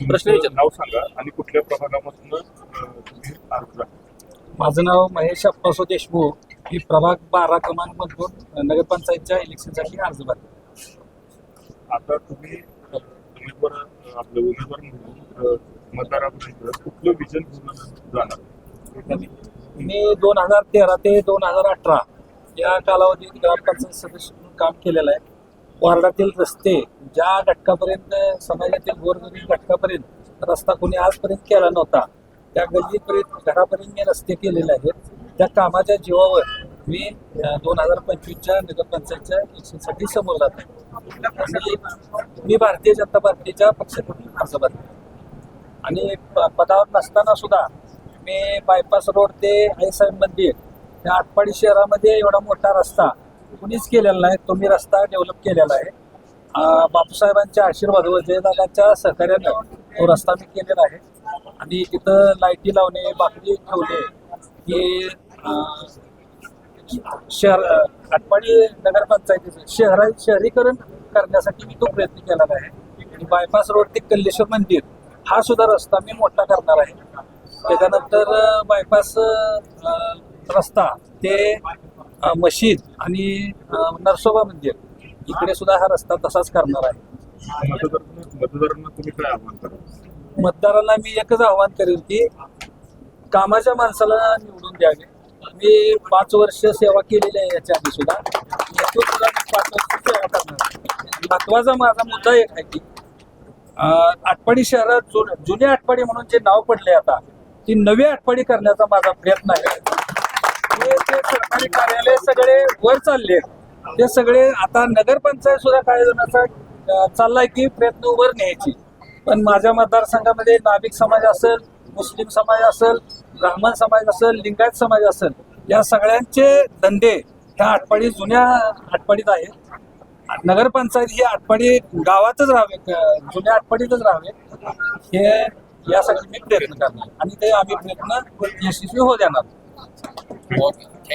प्रश्न. नाव सांगा आणि कुठल्या प्रभागामधून माझं नाव महेश अप्पासो देशमुख. मी प्रभाग बारा क्रमांक मधून नगरपंचायतच्या इलेक्शनसाठी अर्ज भरला आता तुम्ही उमेदवार आपले उमेदवार म्हणून मतदारापर्यंत कुठलं विजन जाणार? मी दोन हजार तेरा ते दोन हजार अठरा या कालावधीत ग्रामपंचायत सदस्य म्हणून काम केलेलं आहे. वार्डातील रस्ते ज्या घटकापर्यंत समाजातील गोरगरीब घटकापर्यंत रस्ता कोणी आजपर्यंत केला नव्हता त्या गल्लीपर्यंत घरापर्यंत मी रस्ते केलेले आहेत. त्या कामाच्या जीवावर मी दोन हजार पंचवीसच्या नगरपंचायतच्या इलेक्शनसाठी समोर जात आहे मी भारतीय जनता पार्टीच्या पक्षाकडून अर्ज आणि प- पदावर नसताना सुद्धा मी बायपास रोड ते आईसाहेब मंदिर या आटपाडी शहरामध्ये एवढा मोठा रस्ता कुणीच केलेला नाही तो मी रस्ता डेव्हलप केलेला आहे. बापूसाहेबांच्या आशीर्वाद व जयदादाच्या सहकार्यानं तो रस्ता मी केलेला आहे. आणि तिथं लाईटी लावणे बाकडी ठेवणे हे शहर अं, आटपाडी नगरपंचायतीचं शहरा शहरीकरण करण्यासाठी मी तो प्रयत्न केलेला आहे. आणि बायपास रोड ते कल्लेश्वर मंदिर हा सुद्धा रस्ता मी मोठा करणार आहे. त्याच्यानंतर बायपास रस्ता ते मशीद आणि नरसोबा मंदिर. इकडे सुद्धा हा रस्ता तसाच करणार आहे. मतदारांना मी एकच आव्हान करेन की कामाच्या माणसाला निवडून द्यावे. मी पाच वर्ष सेवा केलेली आहे याच्या आधी सुद्धा. सुद्धा मी पाच वर्ष सेवा करणार. महत्त्वाचा माझा मुद्दा एक आहे की आटपाडी शहरात जुने आटपाडी म्हणून जे नाव पडले आता ती नवी आटपाडी करण्याचा माझा प्रयत्न आहे. सरकारी कार्यालय सगळे वर चालले आहेत. ते सगळे आता नगरपंचायत सुद्धा काही जणांचा चाललाय की प्रयत्न वर न्यायची. पण माझ्या मतदारसंघामध्ये नाभिक समाज असेल मुस्लिम समाज असेल ब्राह्मण समाज असेल लिंगायत समाज असेल या सगळ्यांचे धंदे ह्या आटपाडी जुन्या आटपाडीत आहेत. नगरपंचायत ही आटपाडी गावातच राहावे जुन्या आटपाडीतच राहावे. हे यासाठी मी प्रयत्न करणार. आणि ते आम्ही प्रयत्न यशस्वी हो देणार. ओके.